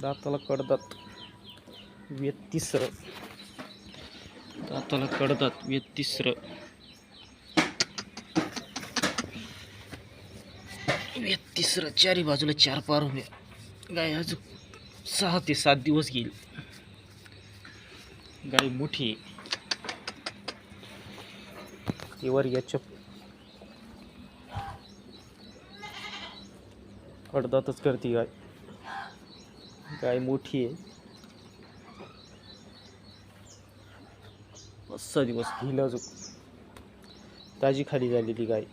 दाताला कडदात. व्यतिसर दाताला कडदात व्यतिसर व्यतिसर चारी बाजूला चार पार उभ्या गाय अजून सहा ते सात दिवस घेईल. गाय मोठी आहे. इवर याच्या कडदातच करते गाय. गाय मोठी आहे. मस्त दिवस घेईल अजून ताजी खाली झालेली गाय.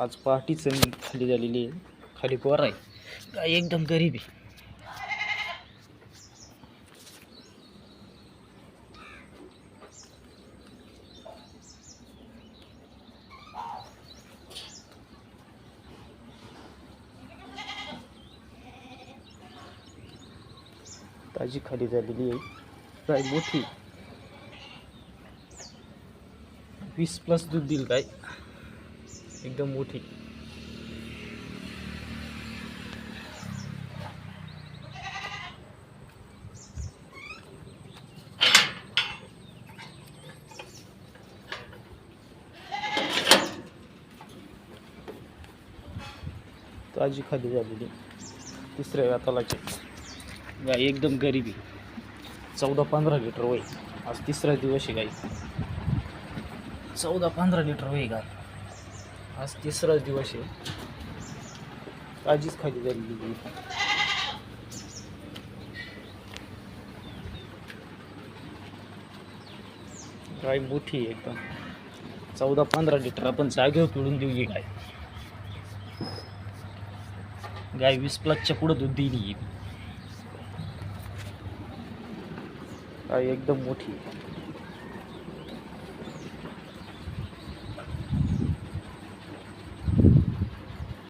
आज पहाटीच खाली झालेली आहे. खाली पोर आहे. गाय एकदम गरीब आहे. ताजी खाली झालेली आहे. गाय मोठी? वीस प्लस दूध देईल गाय एकदम मोठी. ताजी खाली झालेली. तिसऱ्या व्यातालाची. गाय एकदम गरिबी. चौदा पंधरा लिटर वय. आज तिसरा दिवस आहे गाई चौदा पंधरा लिटर वय गाय आज तिसरा दिवस आहे. काळजीच खाली झालेली गाय मोठी आहे एकदम. चौदा पंधरा लिटर आपण जागेवर पिळून देऊ ही गाय गाय वीस प्लसच्या पुढं दूध दिली एकदम मोठी.